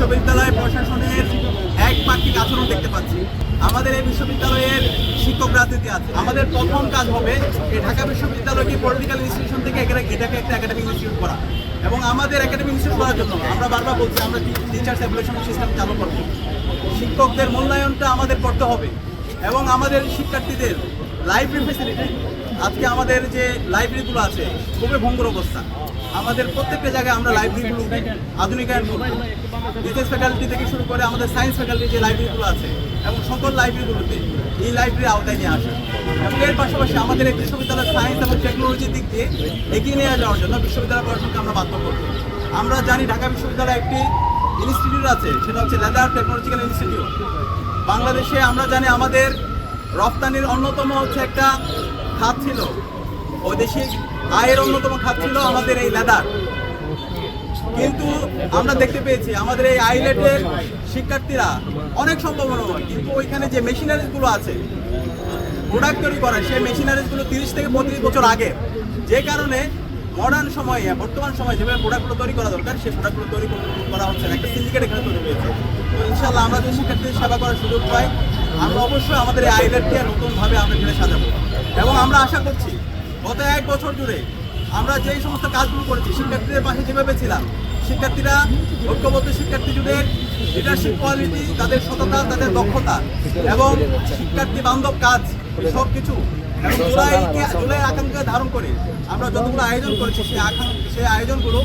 বিশ্ববিদ্যালয় প্রশাসনের এক পাক্ষিক আচরণ দেখতে পাচ্ছি। আমাদের এই বিশ্ববিদ্যালয়ের শিক্ষক রাজনীতি আছে। আমাদের প্রথম কাজ হবে এই ঢাকা বিশ্ববিদ্যালয়কে পলিটিক্যাল ইনস্টিটিউশন থেকে এখানে এটাকে একটা একাডেমিক ইনস্টিটিউট করা। এবং আমাদের একাডেমিক ইনস্টিটিউট করার জন্য আমরা বারবার বলছি, আমরা টিচার্স অ্যাপ্লিকেশন সিস্টেম চালু করব। শিক্ষকদের মূল্যায়নটা আমাদের করতে হবে। এবং আমাদের শিক্ষার্থীদের লাইব্রেরি ফেসিলিটি আজকে আমাদের যে লাইব্রেরিগুলো আছে, খুবই ভঙ্গুর অবস্থা। আমাদের প্রত্যেকটা জায়গায় আমরা লাইব্রেরিগুলো আধুনিকায়ন করব বিজনেস ফ্যাকাল্টি থেকে শুরু করে আমাদের সায়েন্স ফ্যাকাল্টি যে লাইব্রেরিগুলো আছে, এবং সকল লাইব্রেরিগুলোতে এই লাইব্রেরি আওতায় নিয়ে আসে। এবং এর পাশাপাশি আমাদের এই বিশ্ববিদ্যালয়ের সায়েন্স এবং টেকনোলজির দিক দিয়ে এগিয়ে নিয়ে যাওয়ার জন্য বিশ্ববিদ্যালয় প্রশাসনকে আমরা বাধ্য করব। আমরা জানি ঢাকা বিশ্ববিদ্যালয়ে একটি ইনস্টিটিউট আছে, সেটা হচ্ছে লেদার টেকনোলজিক্যাল ইনস্টিটিউট বাংলাদেশে আমরা জানি আমাদের রপ্তানির অন্যতম হচ্ছে একটা খাত ছিল। বৈদেশিক আয়ের অন্যতম খাত ছিল আমাদের এই লেদার। কিন্তু আমরা দেখতে পেয়েছি, আমাদের এই আইলেটের শিক্ষার্থীরা অনেক সম্ভাবনাময়। কিন্তু ওইখানে যে মেশিনারিজগুলো আছে, প্রোডাক্ট তৈরি করা, সেই মেশিনারিজগুলো তিরিশ থেকে পঁয়ত্রিশ বছর আগে, যে কারণে মডার্ন সময়ে, বর্তমান সময়ে যেভাবে প্রোডাক্টগুলো তৈরি করা দরকার, সেই প্রোডাক্টগুলো তৈরি করা হচ্ছে না। একটা সিন্ডিকেট এখানে তৈরি হয়েছে। তো ইনশাল্লাহ আমরা যে শিক্ষার্থীদের সেবা করার সুযোগ পাই আমরা অবশ্যই আমাদের এই আইলেটকে নতুনভাবে আমরা ঘিরে সাজাবো। এবং আমরা আশা করছি, গত এক বছর জুড়ে আমরা যেই সমস্ত কাজগুলো করেছি, শিক্ষার্থীদের পাশে যেভাবে ছিলাম, শিক্ষার্থীরা, ঐক্যবদ্ধ শিক্ষার্থী জুড়ে লিডারশিপ কোয়ালিটি তাদের সততা, তাদের দক্ষতা এবং শিক্ষার্থী বান্ধব কাজ সব কিছু জুলাই আকাঙ্ক্ষা ধারণ করে আমরা যতগুলো আয়োজন করেছি সেই আকাঙ্ক্ষা সেই আয়োজনগুলো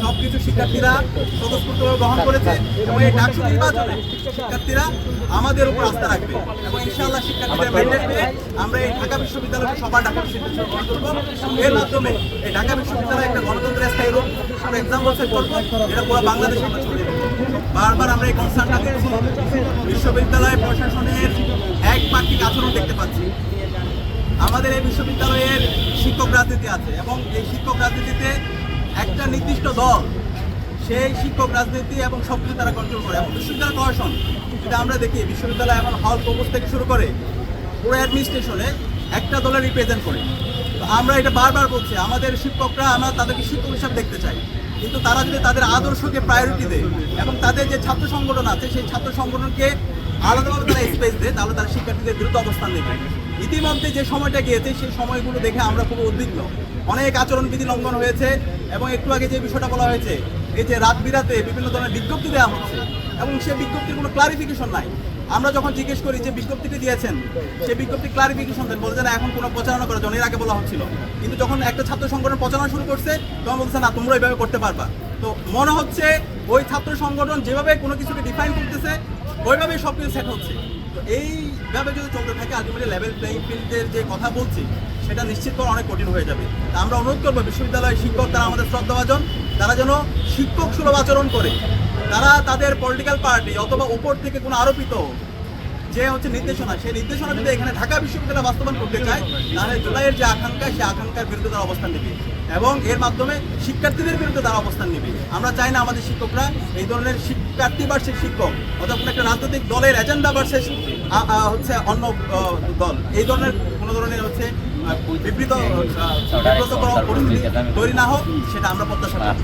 সব কিছু শিক্ষার্থীরা স্বতঃস্ফূর্তভাবে গ্রহণ করেছে এবং এই ডাকসু নির্বাচনে শিক্ষার্থীরা আমাদের উপর আস্থা রাখবে এবং ইনশাআল্লাহ শিক্ষার্থীদের ম্যান্ডেট পেয়ে আমরা এই ঢাকা বিশ্ববিদ্যালয়কে সবার ঢাকা বিশ্ববিদ্যালয় এর মাধ্যমে এই ঢাকা বিশ্ববিদ্যালয় একটা গণতন্ত্রের স্থায়ী রূপ আমরা এক্সাম্পল সেট করব এটা পুরো বাংলাদেশে আমরা ছড়িয়ে বারবার আমরা এই বিশ্ববিদ্যালয় প্রশাসনের এক পাক্ষিক আচরণ দেখতে পাচ্ছি। আমাদের এই বিশ্ববিদ্যালয়ের শিক্ষক রাজনীতি আছে এবং এই শিক্ষক রাজনীতিতে একটা নির্দিষ্ট দল, সেই শিক্ষক রাজনীতি এবং সব কিছু তারা কন্ট্রোল করে। এবং বিশ্ববিদ্যালয় প্রশাসন যদি আমরা দেখি, বিশ্ববিদ্যালয় এখন হল প্রবোস থেকে শুরু করে পুরো অ্যাডমিনিস্ট্রেশনে একটা দলের রিপ্রেজেন্ট করে। তো আমরা এটা বারবার বলছি, আমাদের শিক্ষকরা, আমরা তাদেরকে শিক্ষক হিসাবে দেখতে চাই। কিন্তু তারা যদি তাদের আদর্শকে প্রায়োরিটি দেয় এবং তাদের যে ছাত্র সংগঠন আছে, সেই ছাত্র সংগঠনকে আলাদাভাবে তারা স্পেস দেয়, তাহলে তারা শিক্ষার্থীদের দ্রুত অবস্থান নেবে। ইতিমধ্যে যে সময়টা গিয়েছে, সেই সময়গুলো দেখে আমরা খুব উদ্বিগ্ন। অনেক আচরণবিধি লঙ্ঘন হয়েছে এবং একটু আগে যে বিষয়টা বলা হয়েছে, এই যে রাত বিরাতে বিভিন্ন ধরনের বিজ্ঞপ্তি দেওয়া হচ্ছে এবং সে বিজ্ঞপ্তির কোনো ক্লারিফিকেশন নাই। আমরা যখন জিজ্ঞেস করি যে বিজ্ঞপ্তিটি দিয়েছেন সেই বিজ্ঞপ্তি ক্লারিফিকেশন দেন, বলছে না, এখন কোনো প্রচারণা করার জন্য এর আগে বলা হচ্ছিল। কিন্তু যখন একটা ছাত্র সংগঠন প্রচারণা শুরু করছে, তখন বলছে না, তোমরা এইভাবে করতে পারবা। তো মনে হচ্ছে ওই ছাত্র সংগঠন যেভাবে কোনো কিছুকে ডিফাইন করতেছে, ওইভাবেই সব কিছু সেট হচ্ছে। তো এইভাবে যদি চলতে থাকে আলটিমেটলি লেভেল প্লেইং ফিল্ডের যে কথা বলছি, সেটা নিশ্চিত করা অনেক কঠিন হয়ে যাবে। তা আমরা অনুরোধ করব বিশ্ববিদ্যালয়ের শিক্ষক তারা আমাদের শ্রদ্ধাভাজন তারা যেন শিক্ষক সুলভ আচরণ করে। তারা তাদের পলিটিক্যাল পার্টি অথবা উপর থেকে কোনো আরোপিত যে হচ্ছে নির্দেশনা, সেই নির্দেশনা যদি এখানে ঢাকা বিশ্ববিদ্যালয় বাস্তবায়ন করতে চায়, তাহলে জুলাইয়ের যে আকাঙ্ক্ষা সেই আকাঙ্ক্ষার বিরুদ্ধে তারা অবস্থান নেবে এবং এর মাধ্যমে শিক্ষার্থীদের বিরুদ্ধে তারা অবস্থান নেবে। আমরা চাই না আমাদের শিক্ষকরা এই ধরনের শিক্ষার্থী বার্ষিক শিক্ষক অথবা কোনো একটা রাজনৈতিক দলের এজেন্ডা ভার্সেস হচ্ছে অন্য দল। এই ধরনের কোনো ধরনের হচ্ছে বিবৃত পরিস্থিতি তৈরি না হোক, সেটা আমরা প্রত্যাশা করি।